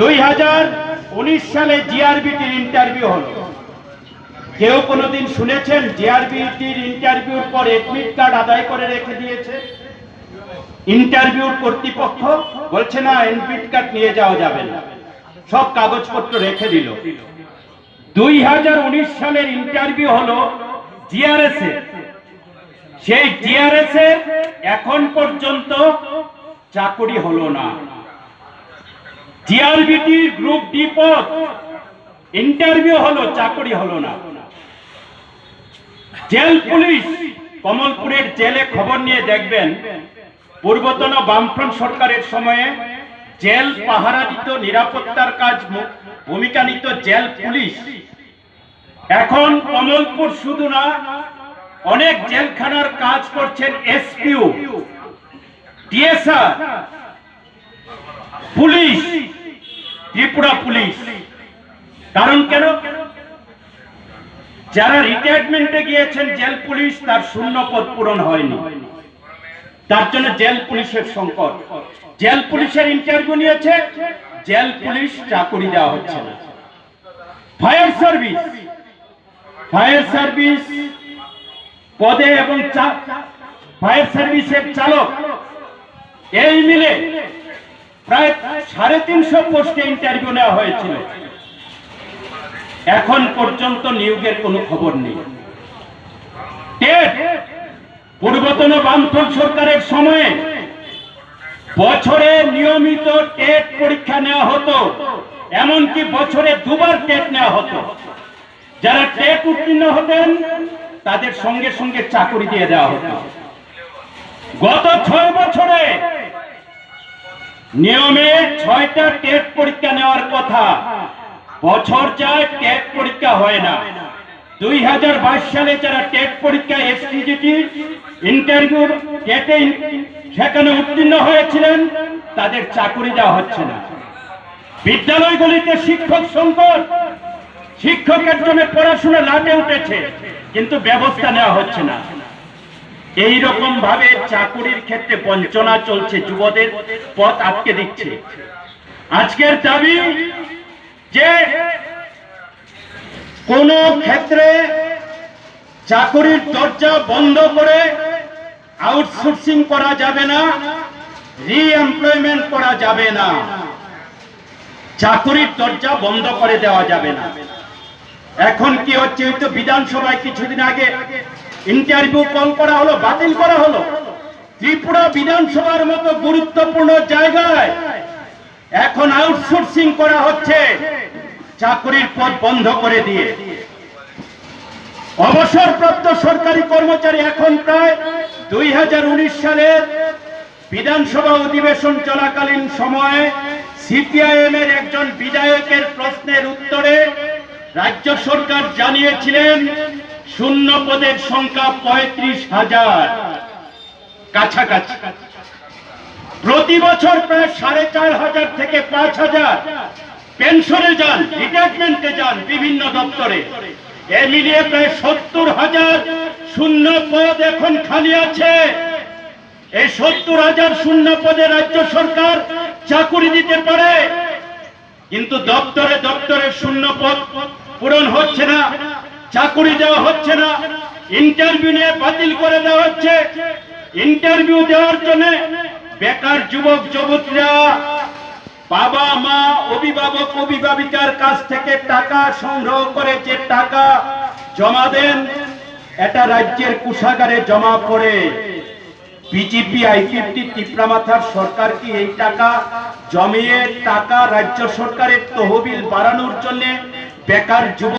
দুই হাজার উনিশ সালে জিআরবিটির ইন্টারভিউ হলো। কেউ কোনোদিন শুনেছেন জিআরবিটির ইন্টারভিউর পর এডমিট কার্ড আদায় করে রেখে দিয়েছে? ইন্টারভিউর কর্তৃপক্ষ বলছে, না এডমিট কার্ড নিয়ে যাওয়া যাবে না। সব কাগজপত্র রেখে দিল। দুই হাজার উনিশ সালের ইন্টারভিউ হলো জিআরএস সেই জিআরএস এখন পর্যন্ত চাকরি হলো না। জিআরবিটি গ্রুপ ডি পদ ইন্টারভিউ হলো, চাকরি হলো না। জেল পুলিশ কমলপুরের জেলে খবর নিয়ে দেখবেন, পূর্বতন বামফ্রন্ট সরকারের সময়ে জেল পাহারা দিত নিরাপত্তার কাজ ভূমিকা নিত জেল পুলিশ। এখন কমলপুর শুধু না, অনেক জেলখানার কাজ করছেন SPO TSR police, Tripura police. কারণ কেন? যারা রিটায়ারমেন্টে গিয়েছেন, জেল পুলিশ তার শূন্য পদ পূরণ হয়নি। তার জন্য জেল পুলিশের সংকট। জেল পুলিশের ইন্টারভিউ নিয়েছে, জেল পুলিশ চাকরি দেওয়া হচ্ছে না। ফায়ার সার্ভিস ফায়ার সার্ভিস পদে এবং ফায়ার সার্ভিসের চালক, এই মিলে প্রায় সাড়ে তিনশো পোস্টে ইন্টারভিউ নেওয়া হয়েছিল। এখন পর্যন্ত নিয়োগের কোনো খবর নেই। পূর্বতন বামফ্রন্ট সরকারের সময়ে বছরে নিয়মিত টেট পরীক্ষা নেওয়া হতো, এমনকি বছরে দুবার টেট নেওয়া হতো। যারা টেট উত্তীর্ণ হতেন, তাদের সঙ্গে সঙ্গে চাকরি দিয়ে দেওয়া হতো। গত ছয় বছরে নিয়মে ছয়টা টেট পরীক্ষা নেওয়ার কথা। বছর যায় টেট পরীক্ষা হয় না। দুই হাজার বাইশ সালে যারা টেট পরীক্ষা এসটিজিটি ইন্টারভিউ টেটে সেখানে উত্তীর্ণ হয়েছিলেন, তাদের চাকরি দেওয়া হচ্ছে না। বিদ্যালয়গুলিতে শিক্ষক সংকট। শিক্ষকের জন্য পড়াশোনা লাটে উঠেছে, কিন্তু ব্যবস্থা নেওয়া হচ্ছে না। এই রকম ভাবে চাকুরির ক্ষেত্রে বঞ্চনা চলছে যুবদের, পথ আটকে দিচ্ছে। আজকের দাবি যে কোন ক্ষেত্রে চাকুরির দরজা বন্ধ করে আউটসোর্সিং করা যাবে না রিএমপ্লয়মেন্ট করা যাবে না। চাকুরির দরজা বন্ধ করে দেওয়া যাবে না। এখন কি হচ্ছে? তো বিধানসভায় কিছুদিন আগে ইন্টারভিউ কল করা হলো, বাতিল করা হলো। ত্রিপুরা বিধানসভার মতো গুরুত্বপূর্ণ জায়গায় এখন আউটসোর্সিং করা হচ্ছে চাকরির পথ বন্ধ করে দিয়ে। অবসরপ্রাপ্ত সরকারি কর্মচারী এখন প্রায় দুই হাজার উনিশ সালের বিধানসভা অধিবেশন চলাকালীন সময়ে সিপিআইএম এর একজন বিধায়কের প্রশ্নের উত্তরে রাজ্য সরকার জানিয়েছিলেন শূন্য পদের সংখ্যা পঁয়ত্রিশ হাজার। কাছাকাছি। প্রতি বছর প্রায় সাড়ে চার হাজার থেকে পাঁচ হাজার পেনশনে যান, রিটায়ারমেন্টে যান বিভিন্ন দপ্তরে। এ মিলিয়ে প্রায় সত্তর হাজার শূন্য পদ এখন খালি আছে। এই সত্তর হাজার শূন্য পদে রাজ্য সরকার চাকুরি দিতে পারে। কিন্তু দপ্তরে দপ্তরে শূন্য পদ পূরণ হচ্ছে না। চাকুরি দেওয়া হচ্ছে না। ইন্টারভিউ নিয়ে বাতিল করে দেওয়া হচ্ছে। ইন্টারভিউ দেওয়ার জন্য বেকার যুবক, যুবতীরা বাবা, মা, অভিভাবক, অভিভাবিকার কাছ থেকে টাকা সংগ্রহ করে যে টাকা জমা দেন, এটা রাজ্যের কুষাগারে জমা পড়ে। বিজেপি আইপিএফটি তিপ্রামাথার সরকার কি এই টাকা জমিয়ে টাকা রাজ্য সরকারের তহবিল বাড়ানোর জন্য বেকার যুবক